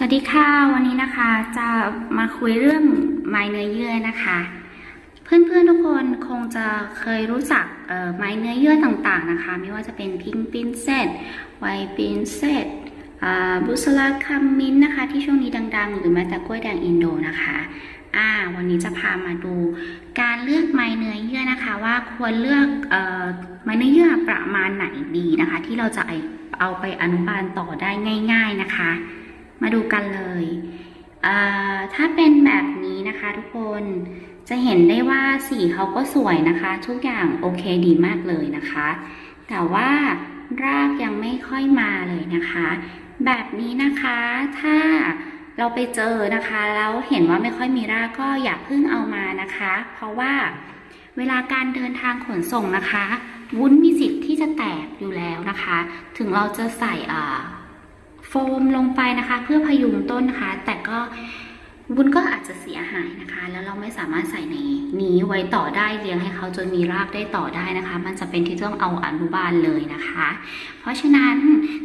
สวัสดีค่ะ วันนี้นะคะจะมาคุยเรื่องไม้เนื้อเยื่อนะคะ เพื่อนๆทุกคนคงจะเคยรู้จักไม้เนื้อเยื่อต่างๆนะคะ ไม่ว่าจะเป็นพิงปินเซตไวปินเซตบุสลาคัมมินนะคะที่ช่วงนี้ดัง ๆ หรือแม้แต่กล้วยแดงอินโดนะคะอ่าวันนี้จะพามาดูการเลือกไม้เนื้อเยื่อนะคะ ว่าควรเลือกอไม้เนื้อเยื่อประมาณไหนดีนะคะ ที่เราจะเอาไปอนุบาลต่อได้ง่าย ๆนะคะ มาดูกันเลยถ้าเป็นแบบนี้นะคะทุกคนจะเห็นได้ว่าสีเขาก็สวยนะคะ ทุกอย่างโอเคดีมากเลยนะคะ แต่ว่ารากยังไม่ค่อยมาเลยนะคะ แบบนี้นะคะถ้าเราไปเจอนะคะแล้วเห็นว่าไม่ค่อยมีรากก็อย่าเพิ่งเอามานะคะ เพราะว่าเวลาการเดินทางขนส่งนะคะ วุ้นมีสิทธิ์ที่จะแตกอยู่แล้วนะคะ ถึงเราจะใส่อ่า โฟมลงไปนะคะ เพื่อพยุงต้นนะคะ แต่ก็วุ้นก็อาจจะเสียหายนะคะ แล้วเราไม่สามารถใส่ในนี้ไว้ต่อได้เลี้ยงให้เขาจนมีรากได้ต่อได้นะคะ มันจะเป็นที่ต้องเอาอนุบาลเลยนะคะ เพราะฉะนั้น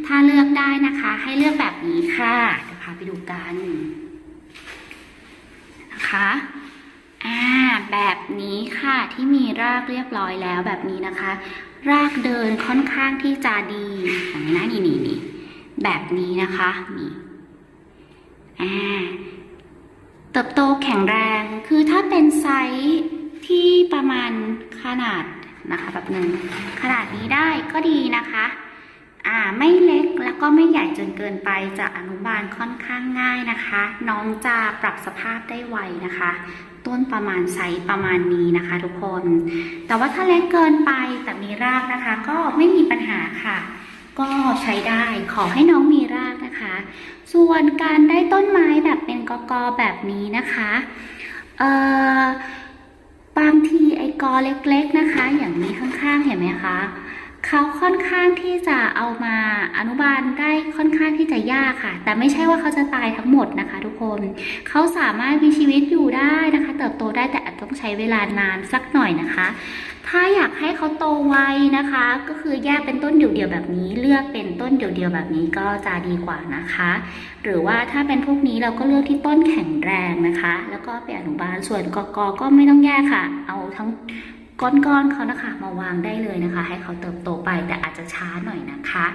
ถ้าเลือกได้นะคะ ให้เลือกแบบนี้ค่ะเดี๋ยวพาไปดูกันนะคะอ่าแบบนี้ค่ะที่มีรากเรียบร้อยแล้วแบบนี้นะคะ รากเดินค่อนข้างที่จะดีอย่างนี้นะนี่นี่นี่ แบบนี้นะคะนี่อ่าเติบโตแข็งแรงคือถ้าเป็นไซส์ที่ประมาณขนาดนะคะแบบหนึ่งขนาดนี้ได้ก็ดีนะคะอ่าไม่เล็กแล้วก็ไม่ใหญ่จนเกินไปจะอนุบาลค่อนข้างง่ายนะคะ น้องจะปรับสภาพได้ไวนะคะ ต้นประมาณไซส์ประมาณนี้นะคะ ทุกคน แต่ว่าถ้าเล็กเกินไปแต่มีรากนะคะ ก็ไม่มีปัญหาค่ะ ก็ใช้ได้ขอให้น้องมีรากนะคะ ส่วนการได้ต้นไม้แบบเป็นกอกอแบบนี้นะคะเอ่อบางทีไอ้กอเล็กๆนะคะ อย่างนี้ข้างๆเห็นไหมคะ เขาค่อนข้างที่จะเอามาอนุบาลได้ค่อนข้างที่จะยากค่ะ แต่ไม่ใช่ว่าเขาจะตายทั้งหมดนะคะ ทุกคนเขาสามารถมีชีวิตอยู่ได้นะคะ เติบโตได้แต่อาจต้องใช้เวลานานสักหน่อยนะคะ ถ้าอยากให้เขาโตไวนะคะ ก็คือแยกเป็นต้นเดี่ยวๆแบบนี้ เลือกเป็นต้นเดี่ยวๆแบบนี้ก็จะดีกว่านะคะ หรือว่าถ้าเป็นพวกนี้เราก็เลือกที่ต้นแข็งแรงนะคะ แล้วก็ไปอนุบาลส่วนกอกก็ไม่ต้องแยกค่ะ เอาทั้ง ก้อนๆเขานะคะ มาวางได้เลยนะคะ ให้เขาเติบโตไปแต่อาจจะช้าหน่อยนะคะ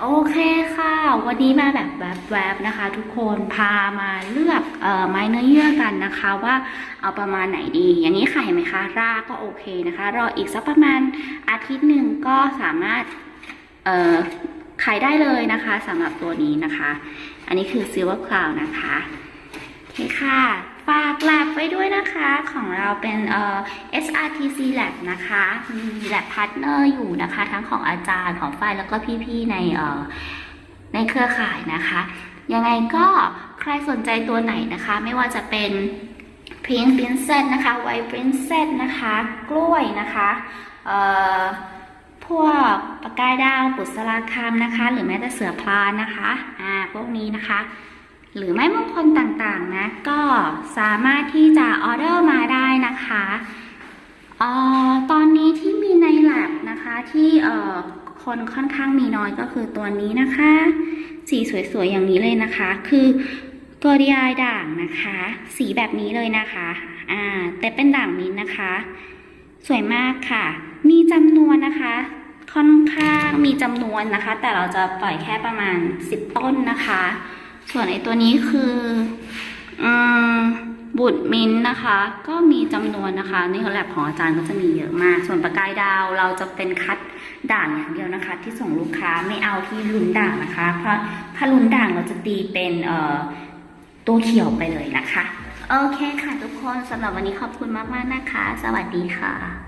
โอเคค่ะ วันนี้มาแบบแวบๆนะคะ ทุกคนพามาเลือกออไม้เนื้อเยื่อกันนะคะ ว่าเอาประมาณไหนดี อย่างนี้ค่ะเห็นไหมคะรากก็โอเคนะคะ รออีกสักประมาณอาทิตย์หนึ่งก็สามารถเขายได้เลยนะคะสำหรับตัวนี้นะคะ อันนี้คือ Silver Cloud นะคะ โอเคค่ะ ฝาก lab ไว้ด้วยนะคะของเราเป็นเอ่อ SRTC Lab นะคะมี lab partner อยู่นะคะทั้งของอาจารย์ของฝ่ายแล้วก็พี่ๆในเอ่อในเครือข่ายนะคะ ยังไงก็ใครสนใจตัวไหนนะคะ ไม่ว่าจะเป็น Pink Princess นะคะ White Princess นะคะ กล้วยนะคะเอ่อพวกปากกายดาวปุษราคำนะคะ หรือแม้แต่เสือพลานนะคะอ่าพวกนี้นะคะ หรือไม้มงคลต่างๆนะ ก็สามารถที่จะออเดอร์มาได้นะคะออตอนนี้ที่มีใน lab นะคะที่เออคนค่อนข้างมีน้อยก็คือตัวนี้นะคะ สีสวยๆอย่างนี้เลยนะคะ คือกอริยายด่างนะคะ สีแบบนี้เลยนะคะอ่าแต่เป็นด่างมิ้นนะคะ สวยมากค่ะ มีจำนวนนะคะค่อนข้างมีจำนวนนะคะ แต่เราจะปล่อยแค่ประมาณ 10 ต้นนะคะ ส่วนไอตัวนี้คืออบุตรมินนะคะ ก็มีจำนวนนะคะในแลบของอาจารย์ก็จะมีเยอะมาก ส่วนประกายดาวเราจะเป็นคัดด่างอย่างเดียวนะคะ ที่ส่งลูกค้าไม่เอาที่ลุ้นด่างนะคะ เพราะถ้าลุ้นด่างเราจะตีเป็นเอ่อตัวเขียวไปเลยนะคะ โอเคค่ะทุกคนสำหรับวันนี้ขอบคุณมาก ๆ นะคะ สวัสดีค่ะ